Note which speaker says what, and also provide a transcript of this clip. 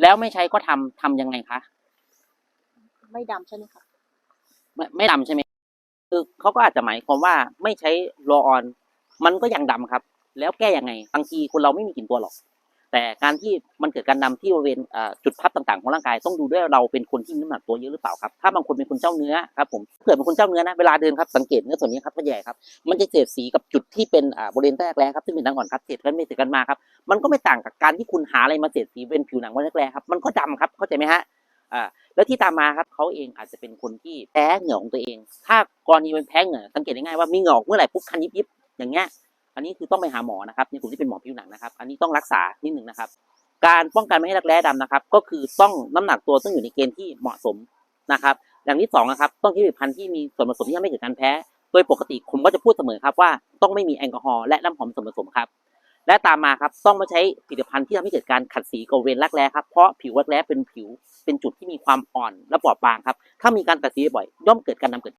Speaker 1: แล้วไม่ใช้ก็ทำทำยังไงคะ
Speaker 2: ไม่ดำใช่ไหมคะ
Speaker 1: ไม่ไม่ดำใช่ไหมคือเขาก็อาจจะหมายความว่าไม่ใช้โรลออน มันก็ยังดำครับ แล้วแก้ยังไง บางทีคนเราไม่มีกลิ่นตัวหรอก แต่การที่มันเกิดการดำที่บริเวณจุดพับต่างๆของร่างกายต้องดูด้วยเราเป็นคนที่น้ำหนักตัวเยอะหรือเปล่าครับถ้าบางคนเป็นคนเจ้าเนื้อครับผมเกิดเป็นคนเจ้าเนื้อนะเวลาเดินครับสังเกตเนื้อส่วนนี้ครับก็ใหญ่ครับมันจะเสียดสีกับจุดที่เป็นบริเวณแรกแร้ครับซึ่งเป็นดังก่อนครับเสียดกันไม่เสียดกันมาครับมันก็ไม่ต่างกับการที่คุณหาอะไรมาเสียดสีเป็นผิวหนังบนแรกแร้ครับมันก็ดำครับเข้าใจไหมฮะอ่าแล้วที่ตามมาครับเขาเองอาจจะเป็นคนที่แพ้เหงื่อของตัวเอง ถ้ากรณีเป็นแพ้เหงื่อสังเกตง่ายว่ามีเหงื่อเมื่อไหร่ปุ๊บคันยิบยิบอย่างเงี้ย อันนี้คือต้องไปหาหมอนะครับในกลุ่มที่เป็นหมอผิวหนังนะครับ อันนี้ต้องรักษานิดหนึ่งนะครับ การป้องกันไม่ให้รักแร้ดำนะครับ ก็คือต้องน้ำหนักตัวต้องอยู่ในเกณฑ์ที่เหมาะสมนะครับอย่างที่สองนะครับต้องใช้ผลิตภัณฑ์ที่มีส่วนผสมที่ทำให้เกิดการแพ้ โดยปกติผมก็จะพูดเสมอครับว่าต้องไม่มีแอลกอฮอล์และน้ำหอมส่วนผสมครับ และตามมาครับต้องไม่ใช้ผลิตภัณฑ์ที่ทำให้เกิดการขัดสีกบริเวณรักแร้ครับเพราะผิวรักแร้เป็นผิวเป็นจุดที่มีความอ่อนและบอบบางครับถ้ามีการตัดสีบ่อยย่อมเกิดการดำเกิด